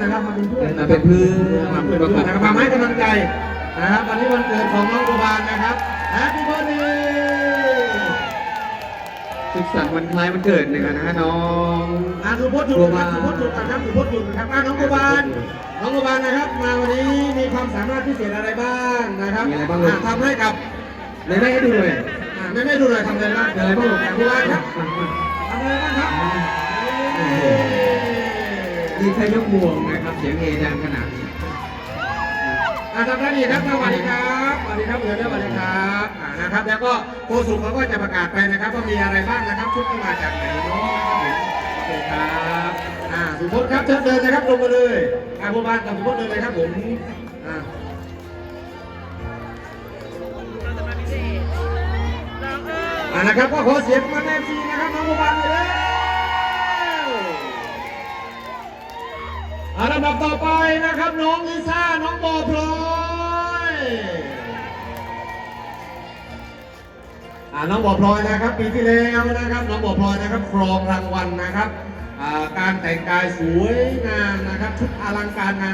นะครับมาเป็นเพื่อนมาเป็นเพื่อนมาเป็นเพื่อนนะครับมาให้กำลังใจนะครับวันนี้วันเกิดของน้องโบบานนะครับแฮปปี้เบิร์ดเดย์สุขสันต์วันคล้ายวันเกิดนะครับนะน้องอ่าสุพจน์จุดนะครับสุพจน์จุดนะครับสุพจน์จุดนะครับอ่าน้องโบบานน้องโบบานนะครับ มาวันนี้มีความสามารถพิเศษอะไรบ้างนะครับมีอะไรบ้างลูกอ่าทำให้กับไหนแม่ให้ดูหน่อยอ่าไม่ไม่ดูเลยทำอะไรบ้างมีอะไรบ้างลูกโบบานครับทำอะไรบ้างครับ นี่แค่ยกบวงนะครับ เสียงเฮดังขนาดนี้อ่าทำได้ดีครับสวัสดีครับสวัสดีครับเดี๋ยวสวัสดีครับอ่านะครับ แล้วก็โฆษกเขาก็จะประกาศไปนะครับว่ามีอะไรบ้างนะครับชุดที่มาจากไหนเนาะโอเคครับอ่าสุพจน์ครับเชิญเดินนะครับลงมาเลยอ่าโบบานกับสุพจน์เดินเลยครับผมอ่าอ่านะครับก็ขอเสียงมาแน่ซีนะครับ อันดับต่อไปนะครับน้องลิซ่า น้องบอพลอยอ่าน้องบอพลอยนะครับ ปีที่แล้วนะครับ น้องบอพลอยนะครับครองรางวัลนะครับ การแต่งกายสวยงามนะครับชุดอลังการงาน